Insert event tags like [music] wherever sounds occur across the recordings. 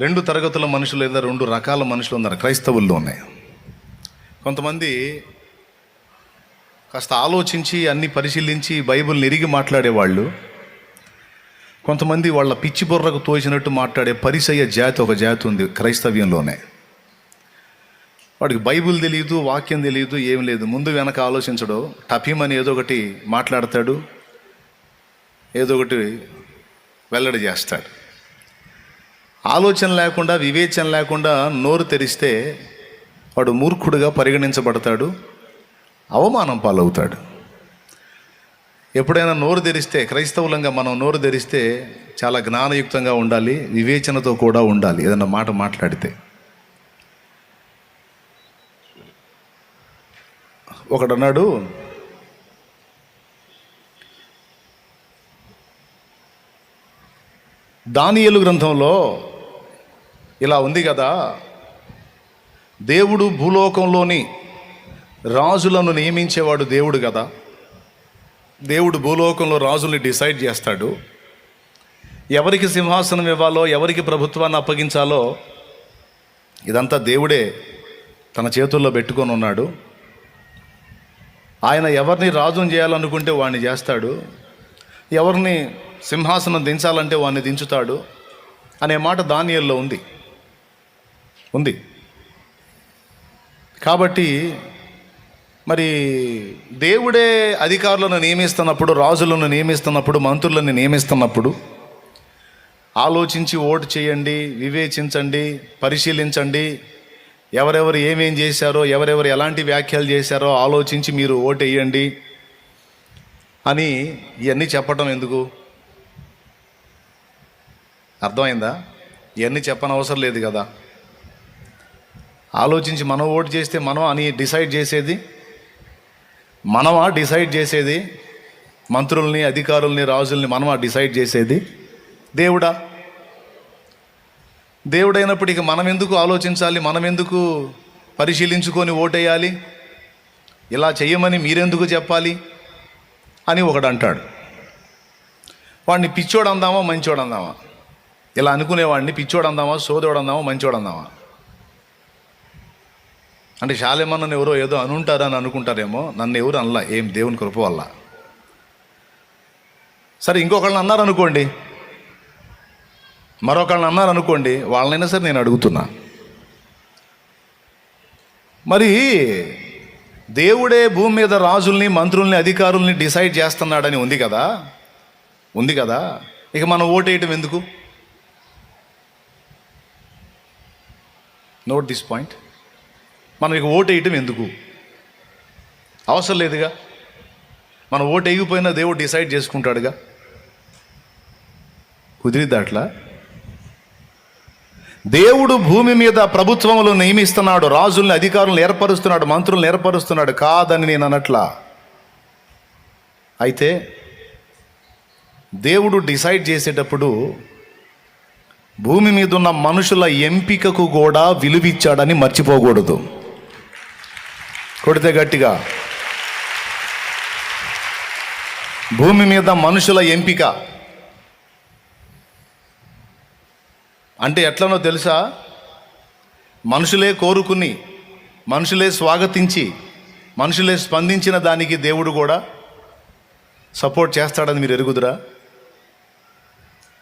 రెండు తరగతుల మనుషులు లేదా రెండు రకాల మనుషులు ఉన్నారు క్రైస్తవుల్లోనే కొంతమంది కాస్త ఆలోచించి అన్ని పరిశీలించి బైబిల్ని నిరిగి మాట్లాడేవాళ్ళు. కొంతమంది వాళ్ళ పిచ్చి బుర్రకు తోచినట్టు మాట్లాడే పరిసయ్య జాతి ఒక జాతి ఉంది క్రైస్తవ్యంలోనే. వాడికి బైబిల్ తెలియదు వాక్యం తెలియదు ఏం లేదు. ముందు వెనక ఆలోచించడు. అని ఏదో ఒకటి మాట్లాడతాడు ఏదో ఒకటి వెల్లడి చేస్తాడు. ఆలోచన లేకుండా వివేచన లేకుండా నోరు తెరిస్తే వాడు మూర్ఖుడుగా పరిగణించబడతాడు అవమానం పాలవుతాడు. ఎప్పుడైనా నోరు తెరిస్తే క్రైస్తవులంగా మనం నోరు తెరిస్తే చాలా జ్ఞానయుక్తంగా ఉండాలి వివేచనతో కూడా ఉండాలి ఏదన్నా మాట మాట్లాడితే. ఒకడన్నాడు దానియేలు గ్రంథంలో ఇలా ఉంది కదా. దేవుడు భూలోకంలోని రాజులను నియమించేవాడు దేవుడు కదా. దేవుడు భూలోకంలో రాజుల్ని డిసైడ్ చేస్తాడు. ఎవరికి సింహాసనం ఇవ్వాలో ఎవరికి ప్రభుత్వాన్ని అప్పగించాలో ఇదంతా దేవుడే తన చేతుల్లో పెట్టుకొని ఉన్నాడు. ఆయన ఎవరిని రాజుని చేయాలనుకుంటే వాడిని చేస్తాడు. ఎవరిని సింహాసనం దించాలంటే వాడిని దించుతాడు అనే మాట దానియల్లో ఉంది. ఉంది. కాబట్టి మరి దేవుడే అధికారులను నియమిస్తున్నప్పుడు రాజులను నియమిస్తున్నప్పుడు మంత్రులను నియమిస్తున్నప్పుడు ఆలోచించి ఓటు చేయండి వివేచించండి పరిశీలించండి. ఎవరెవరు ఏమేం చేశారో ఎవరెవరు ఎలాంటి వ్యాఖ్యలు చేశారో ఆలోచించి మీరు ఓటు వేయండి అని ఇవన్నీ చెప్పటం ఎందుకు? అర్థమైందా? ఇవన్నీ చెప్పనవసరం లేదు కదా. ఆలోచించి మనం ఓటు చేస్తే మనం అని డిసైడ్ చేసేది మనమా డిసైడ్ చేసేది మంత్రుల్ని అధికారుల్ని రాజుల్ని మనమా డిసైడ్ చేసేది? దేవుడా దేవుడైనప్పటికీ మనం ఎందుకు ఆలోచించాలి మనం ఎందుకు పరిశీలించుకొని ఓటేయాలి? ఇలా చేయమని మీరెందుకు చెప్పాలి అని ఒకడు అంటాడు వాడిని పిచ్చోడు అందామా మంచోడు అందామా ఇలా అనుకునేవాడిని పిచ్చోడు అందామా సోదోడు అందామా మంచోడు అందామా అంటే శాలేమన్న ఎవరో ఏదో అనుంటారని అనుకుంటారేమో నన్ను ఎవరు అనలా ఏం దేవుని కృప వల్ల. సరే ఇంకొకళ్ళని అన్నారు అనుకోండి మరొకళ్ళని అన్నారు అనుకోండి వాళ్ళనైనా సరే నేను అడుగుతున్నా. మరి దేవుడే భూమి మీద రాజుల్ని మంత్రుల్ని అధికారుల్ని డిసైడ్ చేస్తున్నాడని ఉంది కదా? ఉంది కదా? ఇక మనం ఓటేయటం ఎందుకు? Note this point. మనం ఇక ఓటు వేయటం ఎందుకు? అవసరం లేదుగా. మనం ఓటు వేయకపోయినా దేవుడు డిసైడ్ చేసుకుంటాడుగా. కుదిరిద్ది అట్లా దేవుడు భూమి మీద ప్రభుత్వంలో నియమిస్తున్నాడు రాజుల్ని అధికారులను ఏర్పరుస్తున్నాడు మంత్రులను ఏర్పరుస్తున్నాడు కాదని నేను అనట్లా? అయితే దేవుడు డిసైడ్ చేసేటప్పుడు భూమి మీద ఉన్న మనుషుల ఎంపికకు కూడా విలువిచ్చాడని మర్చిపోకూడదు. కొడితే గట్టిగా. భూమి మీద మనుషుల ఎంపిక. అంటే ఎట్లనో తెలుసా? మనుషులే కోరుకుని మనుషులే స్వాగతించి మనుషులే స్పందించిన దానికి దేవుడు కూడా సపోర్ట్ చేస్తాడని మీరు ఎరుగుదురా?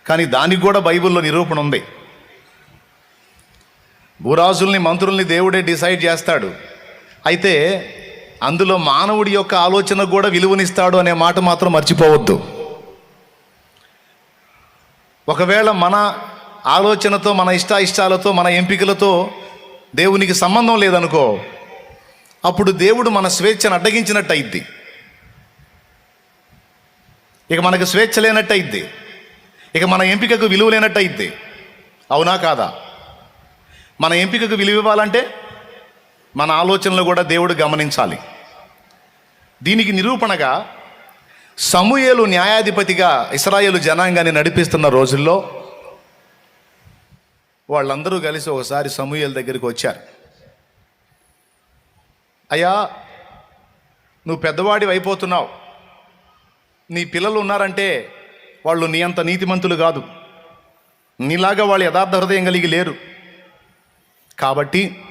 కానీ దానికి కూడా బైబిల్లో నిరూపణ ఉంది. భూరాజుల్ని మంత్రుల్ని దేవుడే డిసైడ్ చేస్తాడు. అయితే అందులో మానవుడి యొక్క ఆలోచన కూడా విలువనిస్తాడు అనే మాట మాత్రం మర్చిపోవద్దు. ఒకవేళ మన ఆలోచనతో మన ఇష్ట ఇష్టాలతో మన ఎంపికలతో దేవునికి సంబంధం లేదనుకో అప్పుడు దేవుడు మన స్వేచ్ఛను అడ్డగించినట్టు అయింది ఇక మనకు స్వేచ్ఛ లేనట్టు అయింది ఇక మన ఎంపికకు విలువ లేనట్టు అయింది అవునా కాదా? మన ఎంపికకు విలువ ఇవ్వాలంటే మన ఆలోచనలు కూడా దేవుడు గమనించాలి. దీనికి నిరూపణగా సమూయేలు న్యాయాధిపతిగా ఇస్రాయేలు జనాంగాన్ని నడిపిస్తున్న రోజుల్లో వాళ్ళందరూ కలిసి ఒకసారి సమూయేలు దగ్గరికి వచ్చారు. అయ్యా నువ్వు పెద్దవాడి అయిపోతున్నావు. నీ పిల్లలు ఉన్నారంటే వాళ్ళు నీ అంత నీతిమంతులు కాదు. నీలాగా వాళ్ళు యథార్థ హృదయం కలిగి లేరు. కాబట్టి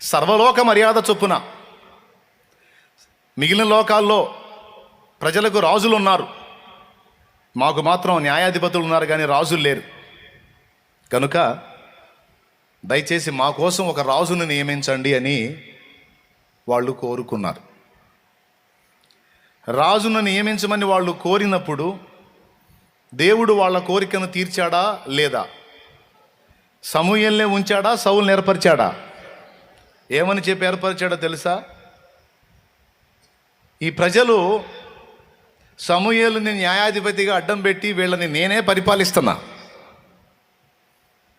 సర్వలోక మర్యాద చొప్పున. మిగిలిన లోకాల్లో ప్రజలకు రాజులు ఉన్నారు మాకు మాత్రం న్యాయాధిపతులు ఉన్నారు కానీ రాజులు లేరు. కనుక దయచేసి మా కోసం ఒక రాజును నియమించండి అని వాళ్ళు కోరుకున్నారు. రాజును నియమించమని వాళ్ళు కోరినప్పుడు దేవుడు వాళ్ళ కోరికను తీర్చాడా లేదా? సమూహల్నే ఉంచాడా? సౌలు ఏర్పరిచాడా? ఏమని చెప్పి ఏర్పరిచాడో తెలుసా? ఈ ప్రజలు సమూహలుని న్యాయాధిపతిగా అడ్డం పెట్టి వీళ్ళని నేనే పరిపాలిస్తున్నా.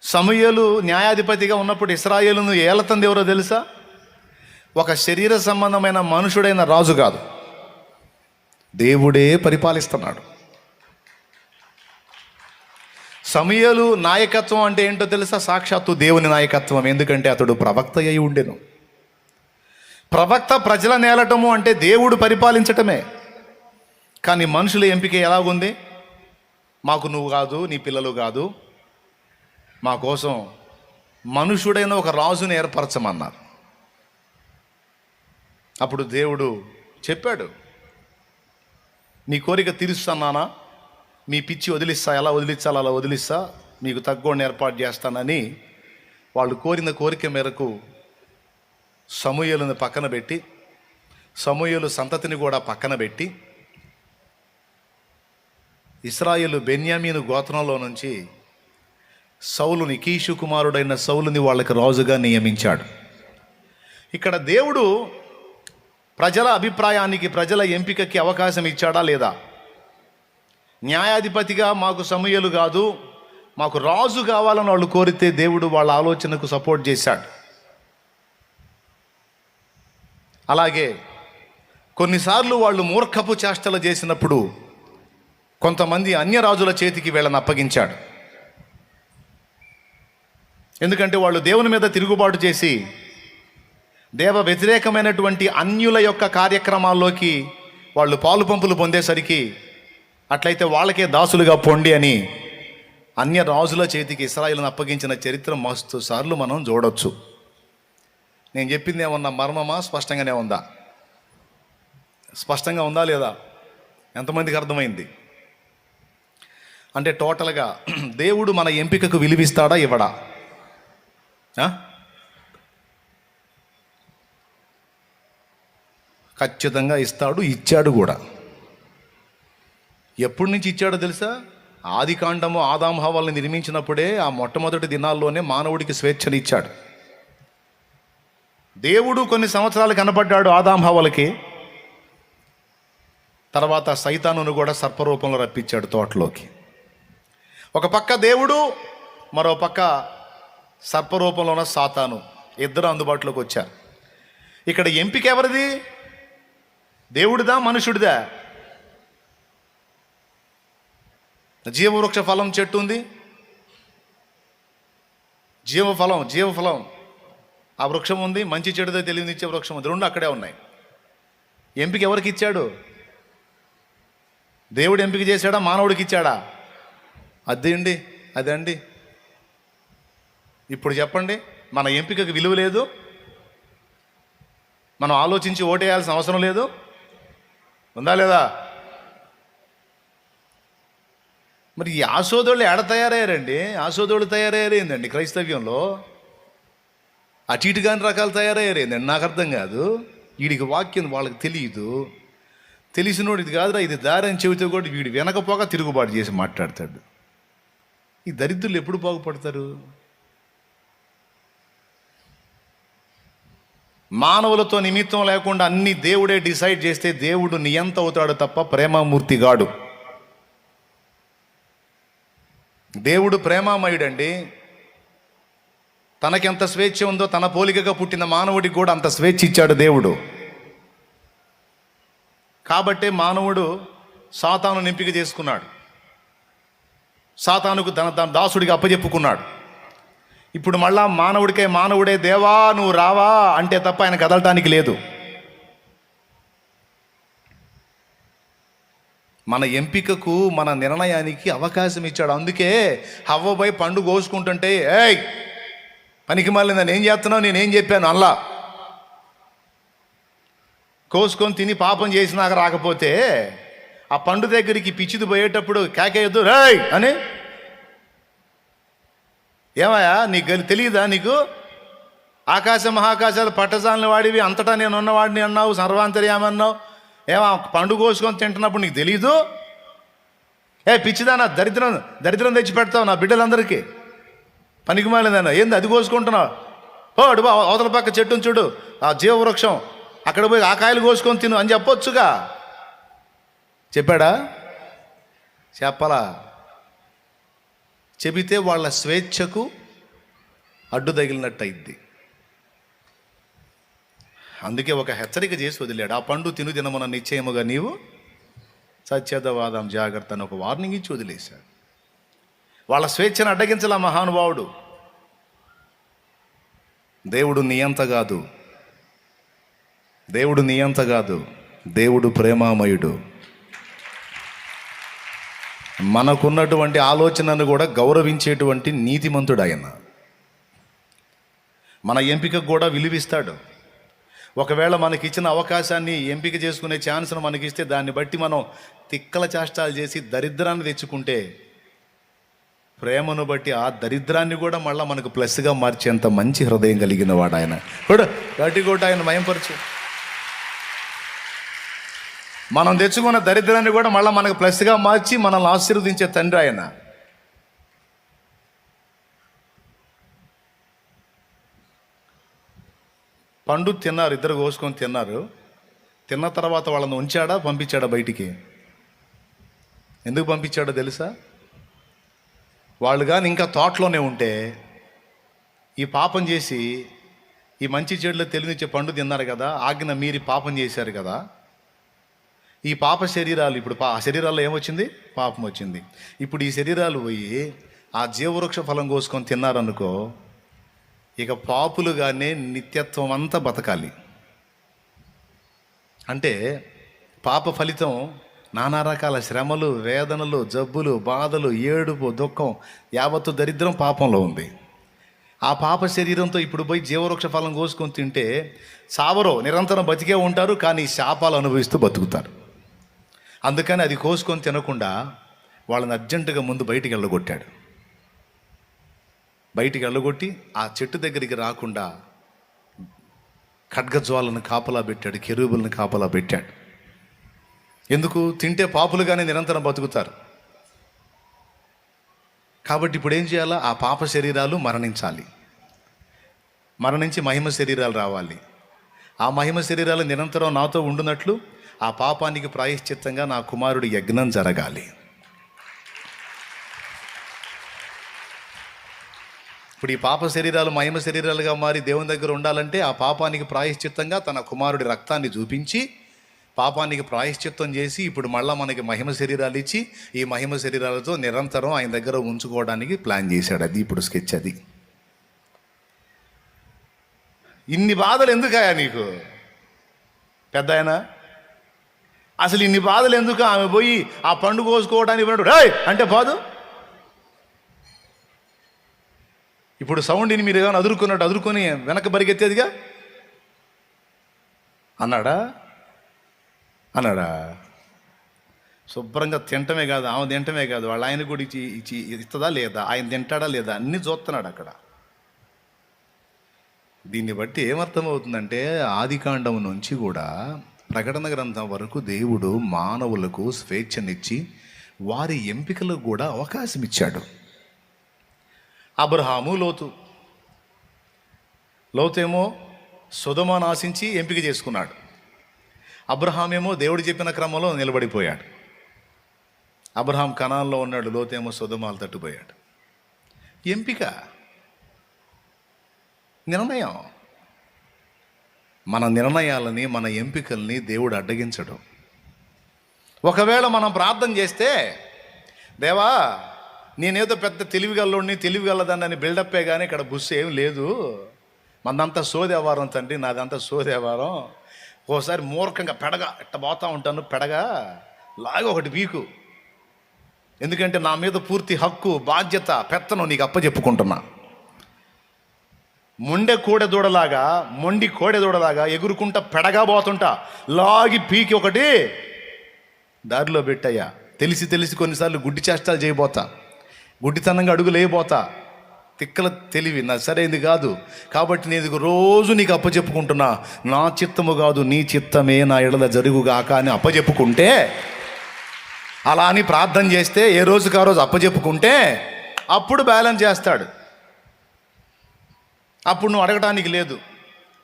సమూహలు న్యాయాధిపతిగా ఉన్నప్పుడు ఇస్రాయేలును ఏలతంది ఎవరో తెలుసా? ఒక శరీర సంబంధమైన మనుషుడైన రాజు కాదు. దేవుడే పరిపాలిస్తున్నాడు. సమయలు నాయకత్వం అంటే ఏంటో తెలుసా? సాక్షాత్తు దేవుని నాయకత్వం. ఎందుకంటే అతడు ప్రవక్త అయి ఉండెను. ప్రవక్త ప్రజల నేలటము అంటే దేవుడు పరిపాలించటమే. కానీ మనుషుల ఎంపిక ఎలాగుంది? మాకు నువ్వు కాదు నీ పిల్లలు కాదు. మా కోసం మనుషుడైన ఒక రాజును ఏర్పరచమన్నారు. అప్పుడు దేవుడు చెప్పాడు నీ కోరిక తీరుస్తున్నానా మీ పిచ్చి వదిలిస్తా ఎలా వదిలించాలో అలా వదిలిస్తా మీకు తగ్గోడిని ఏర్పాటు చేస్తానని వాళ్ళు కోరిన కోరిక మేరకు సమూహలను పక్కన పెట్టి సమూహలు సంతతిని కూడా పక్కన పెట్టి ఇస్రాయేలు బెన్యామీను గోత్రంలో నుంచి సౌలుని కీషు కుమారుడైన సౌలుని వాళ్ళకి రాజుగా నియమించాడు. ఇక్కడ దేవుడు ప్రజల అభిప్రాయానికి ప్రజల ఎంపికకి అవకాశం ఇచ్చాడా లేదా? న్యాయాధిపతిగా మాకు సమయలు కాదు మాకు రాజు కావాలని వాళ్ళు కోరితే దేవుడు వాళ్ళ ఆలోచనకు సపోర్ట్ చేశాడు. అలాగే కొన్నిసార్లు వాళ్ళు మూర్ఖపు చేష్టలు చేసినప్పుడు కొంతమంది అన్య రాజుల చేతికి వీళ్ళని అప్పగించాడు. ఎందుకంటే వాళ్ళు దేవుని మీద తిరుగుబాటు చేసి దేవ వ్యతిరేకమైనటువంటి అన్యుల యొక్క కార్యక్రమాల్లోకి వాళ్ళు పాలు పంపులు పొందేసరికి అట్లయితే వాళ్ళకే దాసులుగా పొండి అని అన్య రాజుల చేతికి ఇస్రాయిల్ని అప్పగించిన చరిత్ర మస్తు సార్లు మనం చూడొచ్చు. నేను చెప్పింది ఏమన్నా మర్మమా? స్పష్టంగానే ఉందా? స్పష్టంగా ఉందా లేదా? ఎంతమందికి అర్థమైంది? అంటే టోటల్గా [clears throat] దేవుడు మన ఎంపికకు విలువిస్తాడా ఇవ్వడా? ఖచ్చితంగా ఇస్తాడు ఇచ్చాడు కూడా. ఎప్పటి నుంచి ఇచ్చాడో తెలుసా? ఆది కాండము ఆదాం నిర్మించినప్పుడే ఆ మొట్టమొదటి దినాల్లోనే మానవుడికి స్వేచ్ఛను ఇచ్చాడు. దేవుడు కొన్ని సంవత్సరాలు కనపడ్డాడు ఆదాంహవలకి తర్వాత సైతానును కూడా సర్పరూపంలో రప్పించాడు తోటలోకి. ఒక పక్క దేవుడు మరో పక్క సర్పరూపంలో ఉన్న సాతాను. ఇద్దరు అందుబాటులోకి వచ్చారు. ఇక్కడ ఎంపిక ఎవరిది? దేవుడిదా మనుషుడిదా? జీవవృక్ష ఫలం చెట్టు ఉంది. జీవఫలం జీవఫలం. ఆ వృక్షం ఉంది మంచి చెడుదో తెలియనిచ్చే వృక్షం ఉంది. రెండు అక్కడే ఉన్నాయి. ఎంపిక ఎవరికి ఇచ్చాడు? దేవుడు ఎంపిక చేశాడా? మానవుడికి ఇచ్చాడా? అదేండి అదండి ఇప్పుడు చెప్పండి మన ఎంపికకు విలువ లేదు. మనం ఆలోచించి ఓటేయాల్సిన అవసరం లేదు. ఉందా లేదా? మరి ఈ ఆశోదోళ్ళు ఎడ తయారయ్యారండి? ఆశోదోళ్ళు తయారయ్యారేందండి క్రైస్తవ్యంలో? అటు ఇటు కాని రకాలు తయారయ్యారేందండి? నాకు అర్థం కాదు. వీడికి వాక్యం వాళ్ళకి తెలియదు తెలిసినోడు ఇది కాదురా ఇది దారి అని చెబితే కూడా వీడు వెనకపోగా తిరుగుబాటు చేసి మాట్లాడతాడు. ఈ దరిద్రులు ఎప్పుడు బాగుపడతారు? మానవులతో నిమిత్తం లేకుండా అన్ని దేవుడే డిసైడ్ చేస్తే దేవుడు నియంత అవుతాడు తప్ప ప్రేమమూర్తి గాడు. దేవుడు ప్రేమామయుడండి. తనకెంత స్వేచ్ఛ ఉందో తన పోలికగా పుట్టిన మానవుడికి కూడా అంత స్వేచ్ఛ ఇచ్చాడు దేవుడు. కాబట్టే మానవుడు సాతాను ఎంపిక చేసుకున్నాడు. సాతానుకు తన తన దాసుడికి అప్పజెప్పుకున్నాడు. ఇప్పుడు మళ్ళా మానవుడికే మానవుడే దేవా నువ్వు రావా అంటే తప్ప ఆయన కదలటానికి లేదు. మన ఎంపికకు మన నిర్ణయానికి అవకాశం ఇచ్చాడు. అందుకే హవ్వపై పండు కోసుకుంటుంటే ఏయ్ పనికి మళ్ళీ నేను ఏం చేస్తున్నావు? నేనేం చెప్పాను? అల్లా కోసుకొని తిని పాపం చేసినాక రాకపోతే ఆ పండు దగ్గరికి పిచ్చిది పోయేటప్పుడు కేకేయద్దు రేయ్ అని. ఏమయ్యా నీకు తెలియదా నీకు? ఆకాశ మహాకాశాలు పట్టజాలని వాడివి అంతటా నేను ఉన్నవాడిని అన్నావు సర్వాంతర్యామన్నావు. ఏమో పండు కోసుకొని తింటున్నప్పుడు నీకు తెలీదు? ఏ పిచ్చిదానా దరిద్రం దరిద్రం తెచ్చి పెడతావు నా బిడ్డలందరికీ? పనికి మాలేదన్నా ఏంది అది కోసుకుంటున్నావు? ఓ అడుగు అవతల పక్క చెట్టును చూడు ఆ జీవవృక్షం. అక్కడ పోయి ఆ కాయలు కోసుకొని తిను అని చెప్పొచ్చుగా. చెప్పాడా? చెప్పలా? చెబితే వాళ్ళ స్వేచ్ఛకు అడ్డు తగిలినట్టు అయింది అందుకే ఒక హెచ్చరిక చేసి వదిలాడు. ఆ పండు తిను తినమన్న నిశ్చయముగా నీవు సత్యతవాదం జాగ్రత్త అని ఒక వార్నింగ్ ఇచ్చి వదిలేశాడు. వాళ్ళ స్వేచ్ఛను అడ్డగించాల మహానుభావుడు. దేవుడు నియంత కాదు. దేవుడు నియంత కాదు. దేవుడు ప్రేమామయుడు. మనకున్నటువంటి ఆలోచనను కూడా గౌరవించేటువంటి నీతిమంతుడు ఆయన. మన ఎంపికకు కూడా విలువిస్తాడు. ఒకవేళ మనకి ఇచ్చిన అవకాశాన్ని ఎంపిక చేసుకునే ఛాన్స్ను మనకిస్తే దాన్ని బట్టి మనం తిక్కల చేష్టాలు చేసి దరిద్రాన్ని తెచ్చుకుంటే ప్రేమను బట్టి ఆ దరిద్రాన్ని కూడా మళ్ళీ మనకు ప్లస్గా మార్చేంత మంచి హృదయం కలిగిన వాడు ఆయన. కూడా గట్టి కూడా ఆయన మయంపరచు. మనం తెచ్చుకున్న దరిద్రాన్ని కూడా మళ్ళీ మనకు ప్లస్గా మార్చి మనల్ని ఆశీర్వదించే తండ్రి ఆయన. పండు తిన్నారు ఇద్దరు కోసుకొని తిన్నారు. తిన్న తర్వాత వాళ్ళని ఉంచాడా పంపించాడా బయటికి? ఎందుకు పంపించాడో తెలుసా? వాళ్ళు కానీ ఇంకా తోటలోనే ఉంటే ఈ పాపం చేసి ఈ మంచి చెడులో తెలివినిచ్చే పండు తిన్నారు కదా ఆజ్ఞ మీరి పాపం చేశారు కదా. ఈ పాప శరీరాలు ఇప్పుడు పా ఆ శరీరాల్లో ఏమొచ్చింది? పాపం వచ్చింది. ఇప్పుడు ఈ శరీరాలు పోయి ఆ జీవవృక్ష ఫలం కోసుకొని తిన్నారనుకో ఇక పాపులుగానే నిత్యత్వం అంతా బతకాలి. అంటే పాప ఫలితం నానా రకాల శ్రమలు వేదనలు జబ్బులు బాధలు ఏడుపు దుఃఖం యావత్తు దరిద్రం పాపంలో ఉంది. ఆ పాప శరీరంతో ఇప్పుడు పోయి జీవవృక్ష ఫలం కోసుకొని తింటే సావరో నిరంతరం బతికే ఉంటారు కానీ శాపాలు అనుభవిస్తూ బతుకుతారు. అందుకని అది కోసుకొని తినకుండా వాళ్ళని అర్జెంటుగా ముందు బయటికి వెళ్ళగొట్టాడు. బయటికి వెళ్ళగొట్టి ఆ చెట్టు దగ్గరికి రాకుండా ఖడ్గజ్వాలను కాపలా పెట్టాడు కెరూబులను కాపలా పెట్టాడు. ఎందుకు? తింటే పాపులుగానే నిరంతరం బతుకుతారు. కాబట్టి ఇప్పుడు ఏం చేయాలా? ఆ పాప శరీరాలు మరణించాలి. మరణించి మహిమ శరీరాలు రావాలి. ఆ మహిమ శరీరాలు నిరంతరం నాతో ఉండునట్లు ఆ పాపానికి ప్రాయశ్చిత్తంగా నా కుమారుడి యజ్ఞం జరగాలి. ఇప్పుడు ఈ పాప శరీరాలు మహిమ శరీరాలుగా మారి దేవుని దగ్గర ఉండాలంటే ఆ పాపానికి ప్రాయశ్చిత్తంగా తన కుమారుడి రక్తాన్ని చూపించి పాపానికి ప్రాయశ్చిత్తం చేసి ఇప్పుడు మళ్ళీ మనకి మహిమ శరీరాలు ఇచ్చి ఈ మహిమ శరీరాలతో నిరంతరం ఆయన దగ్గర ఉంచుకోవడానికి ప్లాన్ చేశాడు. అది ఇప్పుడు స్కెచ్ అది. ఇన్ని బాధలు ఎందుకయా నీకు? పెద్ద ఆయన అసలు ఇన్ని బాధలు ఎందుకు? ఆమె పోయి ఆ పండు కోసుకోవడానికి అంటే బాదు ఇప్పుడు సౌండ్ని మీరు ఏమైనా అదురుకున్నట్టు అదురుకొని వెనక బరిగెత్తేదిగా అన్నాడా? అన్నాడా? శుభ్రంగా తింటమే కాదు ఆమె తింటమే కాదు వాళ్ళ ఆయన కూడా ఇచ్చి ఇచ్చి ఇస్తుందా లేదా? ఆయన తింటాడా లేదా? అన్నీ చూస్తున్నాడు అక్కడ. దీన్ని బట్టి ఏమర్థమవుతుందంటే ఆదికాండం నుంచి కూడా ప్రకటన గ్రంథం వరకు దేవుడు మానవులకు స్వేచ్ఛనిచ్చి వారి ఎంపికలకు కూడా అవకాశం ఇచ్చాడు అబ్రహాము లోతు. లోతేమో సుధమాను ఆశించి ఎంపిక చేసుకున్నాడు. అబ్రహాం ఏమో దేవుడు చెప్పిన క్రమంలో నిలబడిపోయాడు. అబ్రహాం కణాల్లో ఉన్నాడు లోతేమో సుధమాలు తట్టుపోయాడు ఎంపిక నిర్ణయం. మన నిర్ణయాలని మన ఎంపికల్ని దేవుడు అడ్డగించడు. ఒకవేళ మనం ప్రార్థన చేస్తే దేవా నేనేదో పెద్ద తెలివిగల్లోని తెలివిగలదాన్ని బిల్డప్పే కానీ ఇక్కడ బుస్సు ఏం లేదు. మందంతా సోదేవారం తండ్రి నాదంతా సోదేవారం. ఓసారి మూర్ఖంగా పెడగా ఇట్ట పోతా ఉంటాను పెడగా లాగా ఒకటి వీకు. ఎందుకంటే నా మీద పూర్తి హక్కు బాధ్యత పెత్తను నీకు అప్పచెప్పుకుంటున్నా మొండె కోడెదూడలాగా మొండి కోడెదూడలాగా ఎగురుకుంటా పెడగా పోతుంటా. లాగి పీకి ఒకటి. దారిలో పెట్టయ్యా. తెలిసి తెలిసి కొన్నిసార్లు గుడ్డి చేష్టాలు చేయబోతా. గుడ్డితనంగా అడుగు వేయబోతా తిక్కల తెలివి నా సరైనది కాదు. కాబట్టి నేను రోజు నీకు అప్పచెప్పుకుంటున్నా నా చిత్తము కాదు నీ చిత్తమే నా ఇళ్ళ జరుగుగాక అని అప్పచెప్పుకుంటే అలా అని ప్రార్థన చేస్తే ఏ రోజుకి ఆ రోజు అప్పచెప్పుకుంటే అప్పుడు బ్యాలెన్స్ చేస్తాడు. అప్పుడు నువ్వు అడగటానికి లేదు.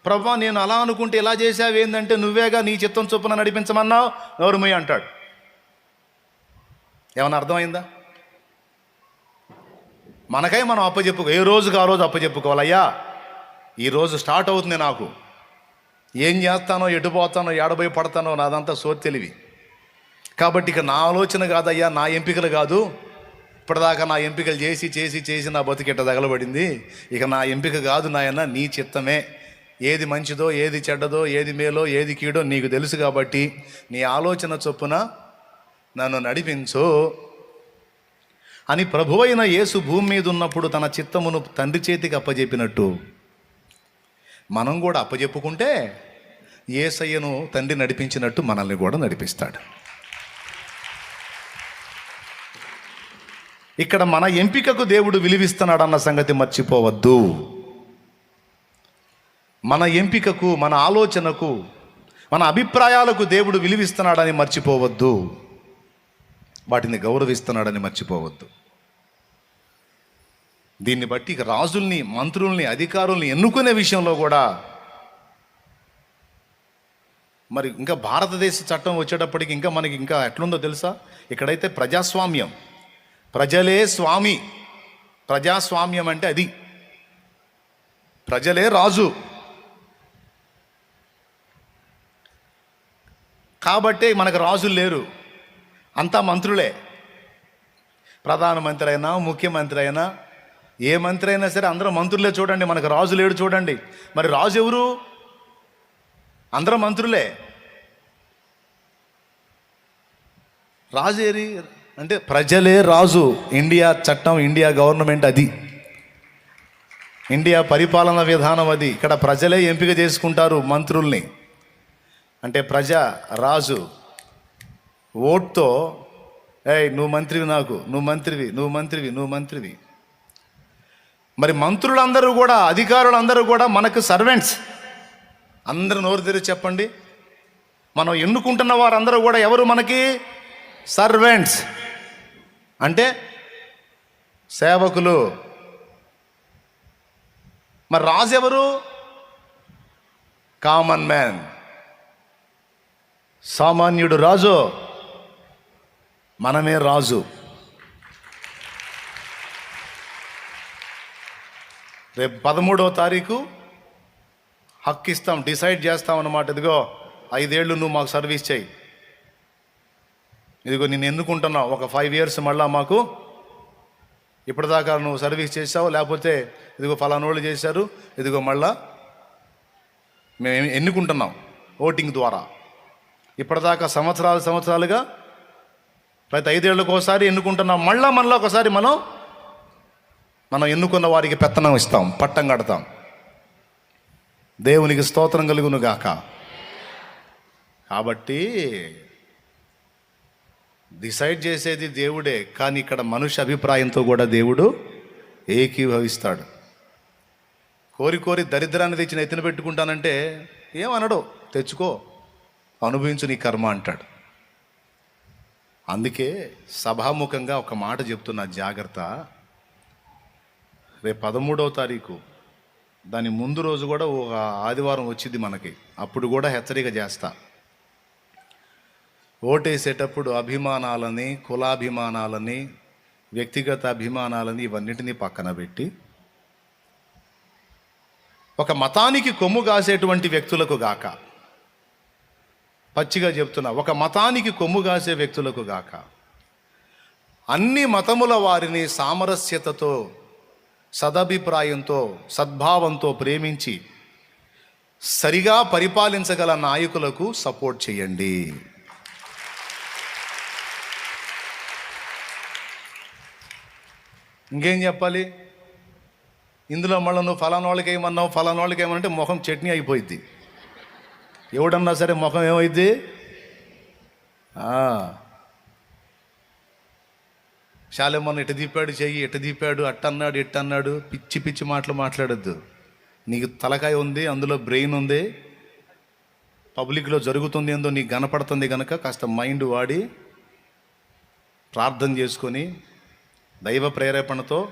ప్రభా నేను అలా అనుకుంటే ఇలా చేసావు ఏంటంటే నువ్వేగా నీ చిత్తం చొప్పున నడిపించమన్నావు? నోరుమయ్య అంటాడు. ఏమన్నా అర్థమైందా? మనకై మనం అప్పచెప్పుకో ఏ రోజుకి ఆ రోజు అప్పచెప్పుకోవాలయ్యా ఈరోజు స్టార్ట్ అవుతుంది నాకు. ఏం చేస్తానో ఎటుపోతానో ఏడబోయి పడతానో నాదంతా సో తెలివి. కాబట్టి ఇక నా ఆలోచన కాదయ్యా నా ఎంపికలు కాదు. ఇప్పటిదాకా నా ఎంపికలు చేసి చేసి చేసి నా బతికెట్ట తగలబడింది? ఇక నా ఎంపిక కాదు నాయన నీ చిత్తమే. ఏది మంచిదో ఏది చెడ్డదో ఏది మేలో ఏది కీడో నీకు తెలుసు కాబట్టి నీ ఆలోచన చొప్పున నన్ను నడిపించు. అని ప్రభువైన యేసు భూమి మీద ఉన్నప్పుడు తన చిత్తమును తండ్రి చేతికి అప్పజెప్పినట్టు. మనం కూడా అప్పజెప్పుకుంటే ఏసయ్యను తండ్రి నడిపించినట్టు మనల్ని కూడా నడిపిస్తాడు. ఇక్కడ మన ఎంపికకు దేవుడు విలువిస్తున్నాడన్న సంగతి మర్చిపోవద్దు. మన ఎంపికకు మన ఆలోచనకు మన అభిప్రాయాలకు దేవుడు విలువిస్తున్నాడని మర్చిపోవద్దు. వాటిని గౌరవిస్తున్నాడని మర్చిపోవద్దు. దీన్ని బట్టి ఇక రాజుల్ని మంత్రుల్ని అధికారుల్ని ఎన్నుకునే విషయంలో కూడా మరి ఇంకా భారతదేశ చట్టం వచ్చేటప్పటికి ఇంకా మనకి ఇంకా ఎట్లుందో తెలుసా? ఇక్కడైతే ప్రజాస్వామ్యం. ప్రజలే స్వామి. ప్రజాస్వామ్యం అంటే అది. ప్రజలే రాజు. కాబట్టే మనకు రాజులు లేరు. అంతా మంత్రులే. ప్రధానమంత్రి అయినా ముఖ్యమంత్రి అయినా ఏ మంత్రి అయినా సరే అందరూ మంత్రులే చూడండి. మనకు రాజు లేడు చూడండి. మరి రాజు ఎవరు? అందరూ మంత్రులే. రాజు ఏరి? అంటే ప్రజలే రాజు. ఇండియా చట్టం ఇండియా గవర్నమెంట్ అది. ఇండియా పరిపాలన విధానం అది. ఇక్కడ ప్రజలే ఎంపిక చేసుకుంటారు మంత్రుల్ని. అంటే ప్రజ రాజు ఓట్తో ఏయ్ నువ్వు మంత్రివి నాకు నువ్వు మంత్రివి నువ్వు మంత్రివి నువ్వు మంత్రివి. మరి మంత్రులందరూ కూడా అధికారులందరూ కూడా మనకు సర్వెంట్స్. అందరూ నోరు తెరిచి చెప్పండి. మనం ఎన్నుకుంటున్న వారందరూ కూడా ఎవరు మనకి? సర్వెంట్స్. అంటే సేవకులు. మరి రాజు ఎవరు? Common man. సామాన్యుడు రాజు. మనమే రాజు. రేపు పదమూడవ తారీఖు హక్కు ఇస్తాం డిసైడ్ చేస్తాం అన్నమాట. ఇదిగో ఐదేళ్ళు నువ్వు మాకు సర్వీస్ చేయి. ఇదిగో నేను ఎన్నుకుంటున్నావు ఒక ఫైవ్ ఇయర్స్ మళ్ళా మాకు ఇప్పటిదాకా నువ్వు సర్వీస్ చేసావు లేకపోతే ఇదిగో ఫలానోళ్ళు చేశారు. ఇదిగో మళ్ళా మేము ఎన్నుకుంటున్నాం ఓటింగ్ ద్వారా. ఇప్పటిదాకా సంవత్సరాలు సంవత్సరాలుగా ప్రతి ఐదేళ్ళకి ఒకసారి ఎన్నుకుంటున్నాం. మళ్ళా మళ్ళీ ఒకసారి మనం మనం ఎన్నుకున్న వారికి పెత్తనం ఇస్తాం పట్టం కడతాం. దేవునికి స్తోత్రం కలుగును గాక. కాబట్టి డిసైడ్ చేసేది దేవుడే కానీ ఇక్కడ మనుష్య అభిప్రాయంతో కూడా దేవుడు ఏకీభవిస్తాడు. కోరి కోరి దరిద్రాన్ని తెచ్చిన ఎత్తున పెట్టుకుంటానంటే ఏమనడు? తెచ్చుకో అనుభవించు నీ కర్మ అంటాడు. అందుకే సభాముఖంగా ఒక మాట చెప్తున్నా జాగ్రత్త. రేపు పదమూడవ తారీఖు దాని ముందు రోజు కూడా ఒక ఆదివారం వచ్చింది మనకి. అప్పుడు కూడా హెచ్చరిక చేస్తా. ఓటేసేటప్పుడు అభిమానాలని కులాభిమానాలని వ్యక్తిగత అభిమానాలని ఇవన్నిటినీ పక్కన పెట్టి ఒక మతానికి కొమ్ము కాసేటువంటి వ్యక్తులకు గాక పచ్చిగా చెప్తున్నా. ఒక మతానికి కొమ్ము కాసే వ్యక్తులకు గాక. అన్ని మతముల వారిని సామరస్యతతో సదభిప్రాయంతో సద్భావంతో ప్రేమించి సరిగా పరిపాలించగల నాయకులకు సపోర్ట్ చేయండి. ఇంకేం చెప్పాలి? ఇందులో మళ్ళీ నువ్వు ఫలానోళ్ళకి ఏమన్నావు? ఫలానోళ్ళకి ఏమన్నంటే మొహం చట్నీ అయిపోయింది ఎవడన్నా సరే ముఖం ఏమైద్ది? ఆ. శాలేమన్న ఇటు దీపాడు చెయ్యి ఇటు దీపాడు అట్టన్నాడు ఇట్టన్నాడు పిచ్చి పిచ్చి మాటలు మాట్లాడొద్దు. నీకు తలకాయ ఉంది అందులో బ్రెయిన్ ఉంది పబ్లిక్లో జరుగుతుంది ఏందో నీకు కనపడుతుంది కనుక కాస్త మైండ్ వాడి ప్రార్థన చేసుకొని దైవ ప్రేరేపణతో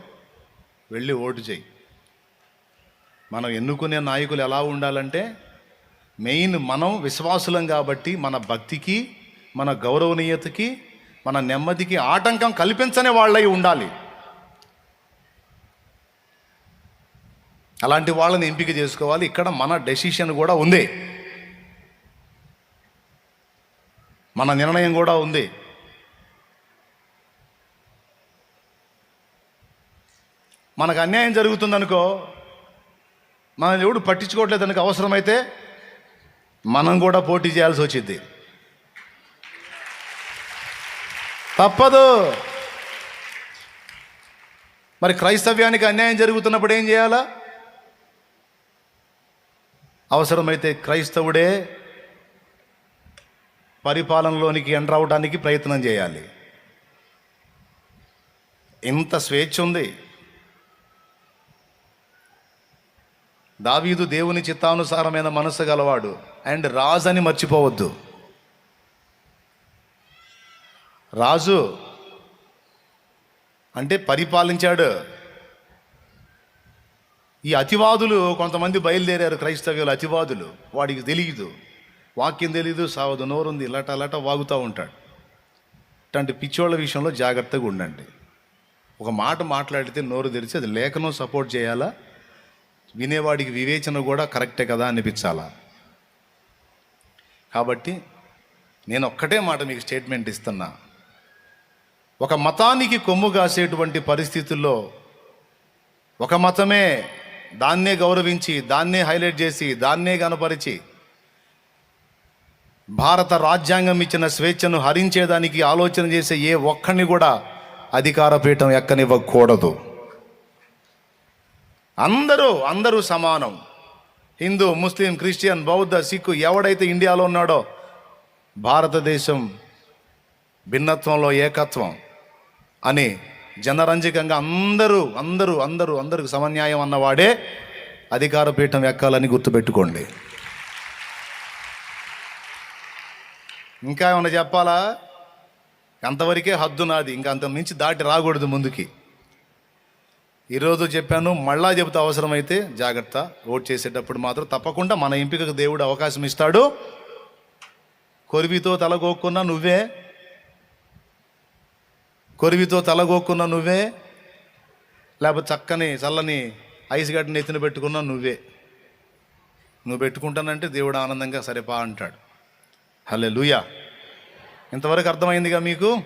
వెళ్ళి ఓటు చేయి. మనం ఎన్నుకునే నాయకులు ఎలా ఉండాలంటే మెయిన్ మనం విశ్వాసులం కాబట్టి మన భక్తికి మన గౌరవనీయతకి మన నెమ్మదికి ఆటంకం కల్పించని వాళ్ళై ఉండాలి. అలాంటి వాళ్ళని ఎంపిక చేసుకోవాలి. ఇక్కడ మన డెసిషన్ కూడా ఉంది. మన నిర్ణయం కూడా ఉంది. మనకు అన్యాయం జరుగుతుందనుకో మనం ఎవడు పట్టించుకోవట్లేదు అనుకో అవసరమైతే మనం కూడా పోటీ చేయాల్సి వచ్చింది. తప్పదు. మరి క్రైస్తవ్యానికి అన్యాయం జరుగుతున్నప్పుడు ఏం చేయాలా? అవసరమైతే క్రైస్తవుడే పరిపాలనలోనికి ఎండ్రవడానికి ప్రయత్నం చేయాలి. ఇంత స్వేచ్ఛ ఉంది. దావీదు దేవుని చిత్తానుసారమైన మనసు గలవాడు. అండ్ రాజు అని మర్చిపోవద్దు. రాజు అంటే పరిపాలించాడు. ఈ అతివాదులు కొంతమంది బయలుదేరారు క్రైస్తవ్యులు అతివాదులు. వాడికి తెలియదు వాక్యం తెలియదు సావదు నోరుంది ఇలాట అలాట వాగుతూ ఉంటాడు. ఇట్లాంటి పిచ్చోళ్ళ విషయంలో జాగ్రత్తగా ఉండండి. ఒక మాట మాట్లాడితే నోరు తెరిచి అది లేఖనం సపోర్ట్ చేయాలా? వినేవాడికి వివేచన కూడా కరెక్టే కదా అనిపించాలా? కాబట్టి నేను ఒక్కటే మాట మీకు స్టేట్మెంట్ ఇస్తున్నా. ఒక మతానికి కొమ్ము కాసేటువంటి పరిస్థితుల్లో ఒక మతమే దాన్నే గౌరవించి దాన్నే హైలైట్ చేసి దాన్నే గనపరిచి భారత రాజ్యాంగం ఇచ్చిన స్వేచ్ఛను హరించేదానికి ఆలోచన చేసే ఏ ఒక్కడిని కూడా అధికార పీఠం ఎక్కనివ్వకూడదు. అందరూ అందరూ సమానం. హిందూ ముస్లిం క్రిస్టియన్ బౌద్ధ సిక్కు ఎవడైతే ఇండియాలో ఉన్నాడో భారతదేశం భిన్నత్వంలో ఏకత్వం అని జనరంజకంగా అందరూ అందరూ అందరూ అందరికి సమన్యాయం అన్నవాడే అధికార పీఠం ఎక్కాలని గుర్తుపెట్టుకోండి. ఇంకా ఏమైనా చెప్పాలా? అంతవరకే హద్దు నాది. ఇంకా అంత మించి దాటి రాకూడదు ముందుకి. ఈరోజు చెప్పాను మళ్ళా చెబుతా అవసరమైతే జాగ్రత్త. ఓట్ చేసేటప్పుడు మాత్రం తప్పకుండా మన ఎంపికకు దేవుడు అవకాశం ఇస్తాడు. కొరివితో తలగోక్కున్నా నువ్వే. కొరివితో తలగోక్కున్న నువ్వే. లేకపోతే చక్కని చల్లని ఐస్ గడ్డని ఎత్తిన పెట్టుకున్నా నువ్వే. నువ్వు పెట్టుకుంటానంటే దేవుడు ఆనందంగా సరేపా అంటాడు. హలే లూయా ఇంతవరకు అర్థమైందిగా మీకు?